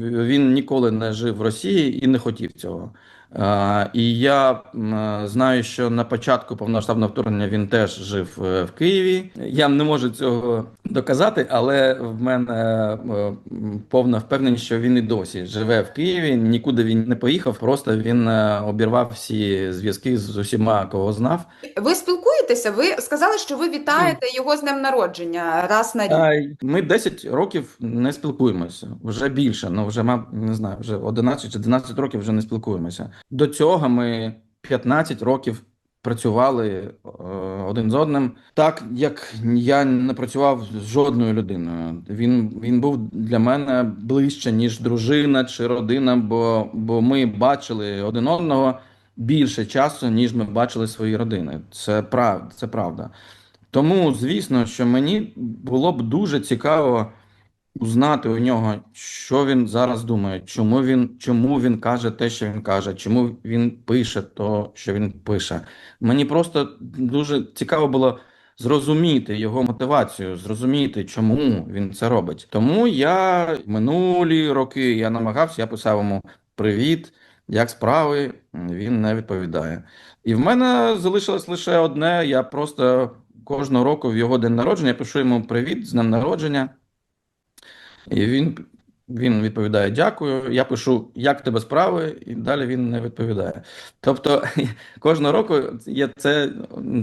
Він ніколи не жив в Росії і не хотів цього. І я знаю, що на початку повноштабного вторгнення він теж жив е, в Києві. Я не можу цього доказати, але в мене е, повна впевненість, що він і досі живе в Києві. Нікуди він не поїхав. Просто він е, обірвав всі зв'язки з усіма, кого знав. Ви спілкуєтеся? Ви сказали, що ви вітаєте його з днем народження раз на рік. Ми 10 років не спілкуємося. Вже більше. Ну вже не знаю, вже 11 чи 12 років вже не спілкуємося. До цього ми 15 років працювали е, один з одним, так як я не працював з жодною людиною. Він, він був для мене ближче, ніж дружина чи родина, бо, бо ми бачили один одного більше часу, ніж ми бачили свої родини. Це прав, це правда. Тому, звісно, що мені було б дуже цікаво узнати у нього, що він зараз думає, чому він, чому він каже те, що він каже, чому він пише то, що він пише. Мені просто дуже цікаво було зрозуміти його мотивацію, зрозуміти, чому він це робить. Тому я минулі роки я намагався, я писав йому привіт, як справи, він не відповідає. І в мене залишилось лише одне. Я просто кожного року в його день народження я пишу йому привіт з днем народження. І він, він відповідає дякую. Я пишу, як тебе справи, і далі він не відповідає. Тобто кожного року є це,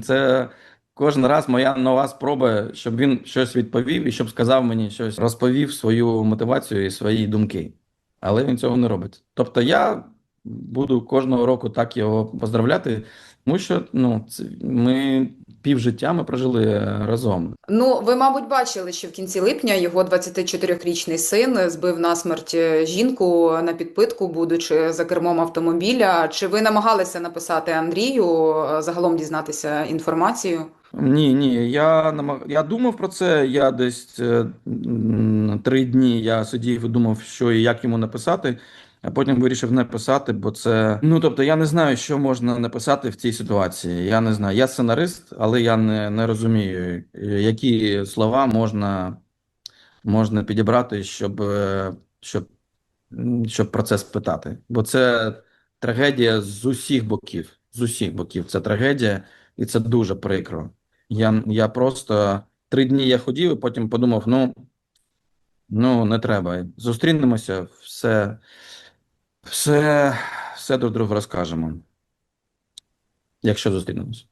це кожен раз моя нова спроба, щоб він щось відповів і щоб сказав мені щось, розповів свою мотивацію і свої думки. Але він цього не робить. Тобто я буду кожного року так його поздравляти, тому що ну, ми півжиття ми прожили е, разом. Ну, ви, мабуть, бачили, що в кінці липня його 24-річний син збив насмерть е, жінку на підпитку, будучи за кермом автомобіля. Чи ви намагалися написати Андрію, е, загалом дізнатися інформацію? Ні, ні, я намаг... я думав про це. Я десь три дні я сидів і думав, що і як йому написати, а потім вирішив не писати, бо це. Ну тобто, я не знаю, що можна написати в цій ситуації. Я не знаю. Я сценарист, але я не, не розумію, які слова можна, можна підібрати, щоб, щоб, щоб про це спитати. Бо це трагедія з усіх боків. З усіх боків це трагедія, і це дуже прикро. Я, я просто три дні я ходів, і потім подумав: ну, ну не треба. Зустрінемося, все, все, все друг другу розкажемо. Якщо зустрінемося.